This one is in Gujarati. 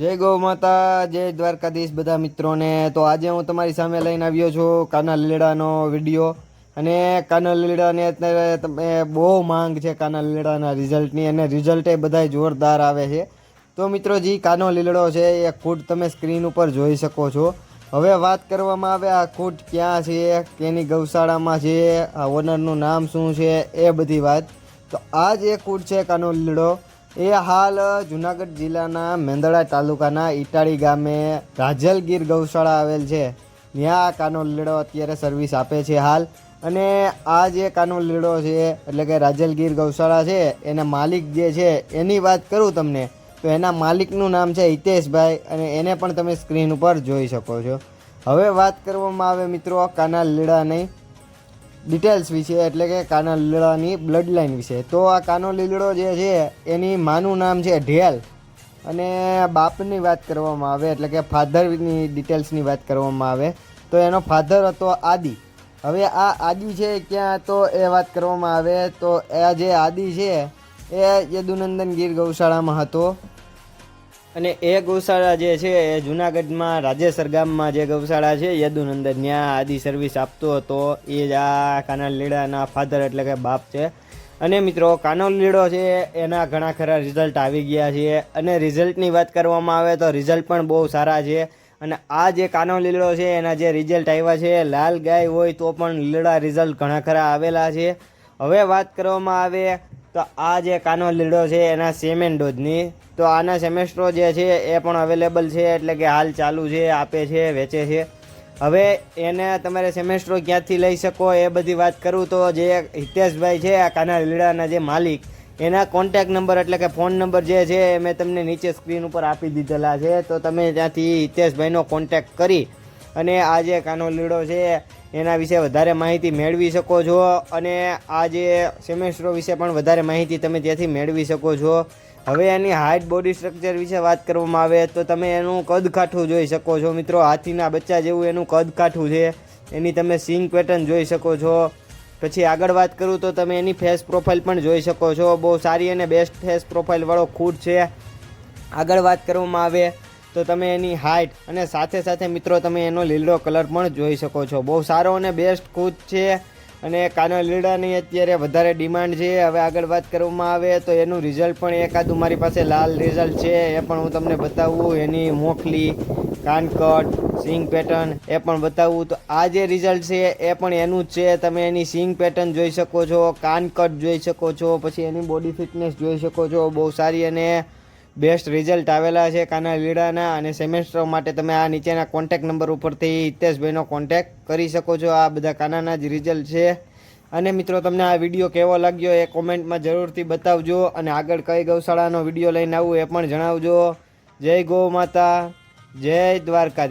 જય ગૌ માતા, જય દ્વારકાધીશ બધા મિત્રોને. તો આજે હું તમારી સામે લઈને આવ્યો છું કાના લીલાનો વીડિયો. અને કાના લીલાને અત્યારે તમે બહુ માંગ છે કાના લીલાના રિઝલ્ટની, અને રિઝલ્ટ એ બધાય જોરદાર આવે છે. તો મિત્રો, જે કાનો લીલડો છે એ ખૂટ તમે સ્ક્રીન ઉપર જોઈ શકો છો. હવે વાત કરવામાં આવે આ ખૂટ ક્યાં છે, કેની ગૌશાળામાં છે, આ ઓનરનું નામ શું છે, એ બધી વાત. તો આ જ એ કૂટ છે કાનો લીલડો. એ હાલ જુનાગઢ જિલ્લાના મેંદડા તાલુકાના ઈટાળી ગામે રાજલગીર ગૌશાળા આવેલ છે. ત્યાં આ કાનો લીડો અત્યારે સર્વિસ આપે છે હાલ. અને આ જે કાનો લીડો છે, એટલે કે રાજલગીર ગૌશાળા છે, એના માલિક જે છે, એની વાત કરું તમને, તો એના માલિકનું નામ છે હિતેશભાઈ અને એને પણ તમે સ્ક્રીન ઉપર જોઈ શકો છો. હવે વાત કરવામાં આવે મિત્રો કાના લીલડાની ડિટેલ્સ વિશે એટલે કે કાના લીલડાની બ્લડ લાઇન વિશે. તો આ કાનો લીલડો જે છે, એની માનું નામ છે ઢેલ. અને બાપની વાત કરવામાં આવે, એટલે કે ફાધરની ડિટેલ્સની વાત કરવામાં આવે, તો એનો ફાધર હતો આદિ. હવે આ આદિ છે ક્યાં, તો એ વાત કરવામાં આવે, તો એ જે આદિ છે, એ યદુનંદન ગીર ગૌશાળામાં હતો. અને એ ગૌશાળા જે છે એ જુનાગઢમાં રાજેસર ગામમાં જે ગૌશાળા છે, યદુનંદન ત્યાં આદિ સર્વિસ આપતો હતો. એ જ આ કાનલ લીડાના ફાધર એટલે કે બાપ છે. અને મિત્રો કાનો લીડો છે, એના ઘણા ખરા રિઝલ્ટ આવી ગયા છે. અને રિઝલ્ટની વાત કરવામાં આવે તો રિઝલ્ટ પણ બહુ સારા છે. અને આ જે કાનો લીલડો છે, એના જે રિઝલ્ટ આવ્યા છે, લાલ ગાય હોય તો પણ લીલડા રિઝલ્ટ ઘણા ખરા આવેલા છે. હવે વાત કરવામાં આવે તો આ જે કાનો લીડો છે એના સેમેન ડોઝની તો આના સેમેસ્ટ્રો જે છે એ પણ અવેલેબલ છે, એટલે કે હાલ ચાલુ છે, આપે છે, વેચે છે. હવે એને તમારે સેમેસ્ટ્રો ક્યાંથી લઈ શકો એ બધી વાત કરું તો જે હિતેશભાઈ છે, આ કાના લીડાના જે માલિક, એના કોન્ટેક નંબર એટલે કે ફોન નંબર જે છે એ મેં તમને નીચે સ્ક્રીન ઉપર આપી દીધેલા છે. તો તમે ત્યાંથી હિતેશભાઈનો કોન્ટેક કરી અને આ જે કાનો લીડો છે એના વિશે વધારે માહિતી મેળવી શકો છો અને આ જે સેમેસ્ટ્રો વિશે પણ વધારે માહિતી તમે ત્યાંથી મેળવી શકો છો. હવે એની હાઇટ બોડી સ્ટ્રક્ચર વિશે વાત કરવામાં આવે તો તમે એનું કદકાઠું જોઈ શકો છો. મિત્રો, હાથીના બચ્ચા જેવું એનું કદકાઠું છે. એની તમે સિંગ પેટર્ન જોઈ શકો છો. પછી આગળ વાત કરું તો તમે એની ફેસ પ્રોફાઇલ પણ જોઈ શકો છો. બહુ સારી અને બેસ્ટ ફેસ પ્રોફાઇલવાળો ખૂટ છે. આગળ વાત કરવામાં આવે તો તમે એની હાઇટ અને સાથે સાથે મિત્રો તમે એનો લીલો કલર પણ જોઈ શકો છો. બહુ સારો અને બેસ્ટ કૂચ છે અને કાનો લીડાની અત્યારે વધારે ડિમાન્ડ છે. હવે આગળ વાત કરવામાં આવે તો એનું રિઝલ્ટ પણ એકાદું મારી પાસે લાલ રિઝલ્ટ છે. એ પણ હું તમને બતાવું. એની મોખલી, કાનકટ સિંગ પેટર્ન એ પણ બતાવું. તો આ જે રિઝલ્ટ છે એ પણ એનું જ છે. તમે એની સિંગ પેટર્ન જોઈ શકો છો, કાનકટ જોઈ શકો છો, પછી એની બોડી ફિટનેસ જોઈ શકો છો. બહુ સારી અને બેસ્ટ રિઝલ્ટ આવેલા છે કાના લીડાના અને સેમેસ્ટર માટે તમે આ નીચેના કોન્ટેક નંબર ઉપરથી હિતેશભાઈનો કોન્ટેક કરી શકો છો. આ બધા કાનાના જ રિઝલ્ટ છે. અને મિત્રો, તમને આ વીડિયો કેવો લાગ્યો એ કોમેન્ટમાં જરૂરથી બતાવજો અને આગળ કઈ ગૌશાળાનો વીડિયો લઈને આવું એ પણ જણાવજો. જય ગૌ માતા, જય દ્વારકા